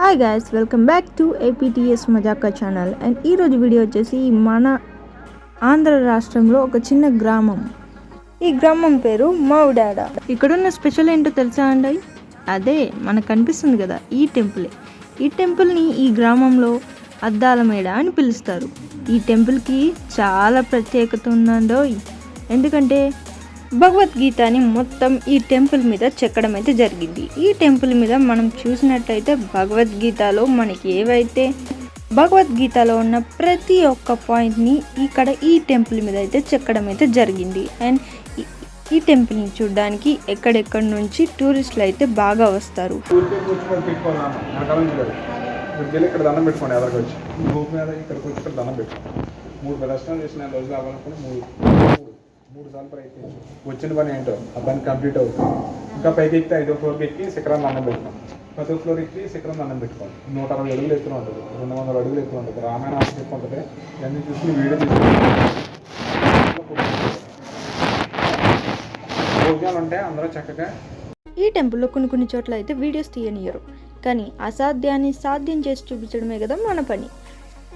Hi guys welcome back to APTS Majaka channel and ఈరోజు video వచ్చేసి మన ఆంధ్ర రాష్ట్రంలో ఒక చిన్న గ్రామం. ఈ గ్రామం పేరు మౌడాడ. ఇక్కడున్న స్పెషల్ ఏంటో తెలుసా అండి? అదే మనకు కనిపిస్తుంది కదా ఈ టెంపులే ఈ టెంపుల్ని ఈ గ్రామంలో అద్దాల మేడ అని పిలుస్తారు. ఈ టెంపుల్కి చాలా ప్రత్యేకత ఉందండోయ్. ఎందుకంటే భగవద్గీతని మొత్తం ఈ టెంపుల్ మీద చెక్కడం అయితే జరిగింది. ఈ టెంపుల్ మీద మనం చూసినట్టయితే భగవద్గీతలో మనకి ఏవైతే భగవద్గీతలో ఉన్న ప్రతి ఒక్క పాయింట్ని ఇక్కడ ఈ టెంపుల్ మీద అయితే చెక్కడం అయితే జరిగింది. అండ్ ఈ- టెంపుల్ని చూడడానికి ఎక్కడెక్కడి నుంచి టూరిస్టులు అయితే బాగా వస్తారు. ఇక్కడ దండం పెట్టుకోండి ఎదరికి వచ్చి మీద ఇక్కడికి వచ్చి ఇక్కడ దండం పెట్టుకోండి మూడు ప్రదర్శనలు చేసిన రోజులు అవ్వాలనుకుని మూడు. మూడు సార్లు ప్రయత్నించు వచ్చిన పని ఏంటో? ఆ పని కంప్లీట్ అవుతుంది. ఇంకా పైకి ఎక్కితే ఐదో ఫ్లోర్కి ఎక్కి శిఖరం అన్నం పెట్టుకోం పదో ఫ్లోర్ ఎక్కి శిఖరం అన్నం పెట్టుకోండి నూట అరవై అడుగులు ఎత్తున ఉంటుంది. రెండు వందల అడుగులు ఎత్తున ఉంటుంది. రామాయణ ఆసక్తి ఉంటుంది ఇవన్నీ చూసి వీడియో భోజనాలు ఉంటాయి అందరూ చక్కగా ఈ టెంపుల్లో కొన్ని కొన్ని చోట్ల అయితే వీడియోస్ తీయనియరు కానీ అసాధ్యాన్ని సాధ్యం చేసి చూపించడమే కదా మన పని.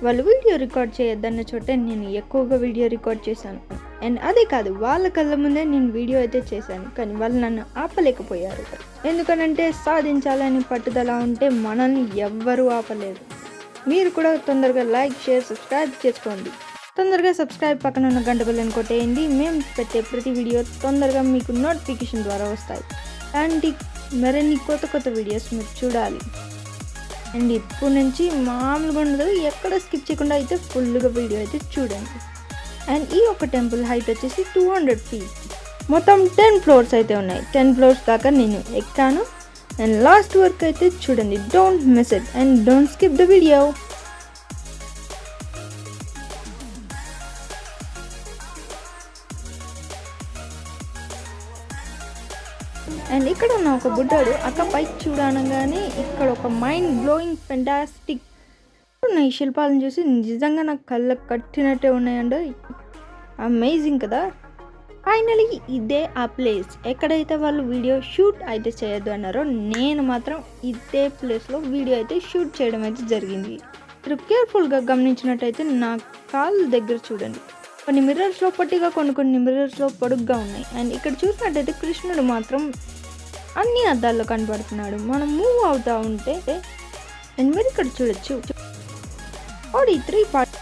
వాళ్ళు వీడియో రికార్డ్ చేయొద్దన్న చోట నేను ఎక్కువగా వీడియో రికార్డ్ చేశాను. అండ్ అదే కాదు వాళ్ళ కళ్ళ ముందే నేను వీడియో అయితే చేశాను కానీ వాళ్ళు నన్ను ఆపలేకపోయారు. ఎందుకనంటే సాధించాలని పట్టుదల ఉంటే మనల్ని ఎవ్వరూ ఆపలేరు. మీరు కూడా తొందరగా లైక్ షేర్ సబ్స్క్రైబ్ చేసుకోండి. తొందరగా సబ్స్క్రైబ్ పక్కన ఉన్న గంట బిల్లని కొట్టేయండి. మేము పెట్టే ప్రతి వీడియో తొందరగా మీకు నోటిఫికేషన్ ద్వారా వస్తాయి. అలాంటి మరిన్ని కొత్త కొత్త వీడియోస్ మీరు చూడాలి. అండ్ ఇప్పుడు నుంచి మామూలుగా ఉండదు ఎక్కడ స్కిప్ చేయకుండా అయితే ఫుల్గా వీడియో అయితే చూడండి. అండ్ ఈ ఒక టెంపుల్ హైట్ వచ్చేసి టూ హండ్రెడ్ ఫీట్ మొత్తం టెన్ ఫ్లోర్స్ అయితే ఉన్నాయి. టెన్ ఫ్లోర్స్ దాకా నేను ఎక్కాను. అండ్ లాస్ట్ వర్క్ అయితే చూడండి. Don't miss it and don't skip the video and ఇక్కడ ఉన్న ఒక బుడ్డాడు అక్క పైకి చూడనగానే ఇక్కడ ఒక మైండ్ బ్లోయింగ్ ఫెంటాస్టిక్ ఉన్న ఈ శిల్పాలను చూసి నిజంగా నాకు కళ్ళకు కట్టినట్టే ఉన్నాయండి అమేజింగ్ కదా. ఫైనలీ ఇదే ఆ ప్లేస్ ఎక్కడైతే వాళ్ళు వీడియో షూట్ అయితే చేయొద్దు అన్నారో నేను మాత్రం ఇదే ప్లేస్లో వీడియో అయితే షూట్ చేయడం అయితే జరిగింది. మీరు కేర్ఫుల్గా గమనించినట్టయితే నా కాల్ దగ్గర చూడండి. కొన్ని మిర్రర్స్లో పొట్టిగా కొన్ని కొన్ని మిర్రర్స్లో పొడుగ్గా ఉన్నాయి. అండ్ ఇక్కడ చూసినట్టయితే కృష్ణుడు మాత్రం అన్ని అద్దాల్లో కనబడుతున్నాడు మనం మూవ్ అవుతూ ఉంటే అండ్ మీరు ఇక్కడ చూడొచ్చు. ఓడి త్రీ పార్ట్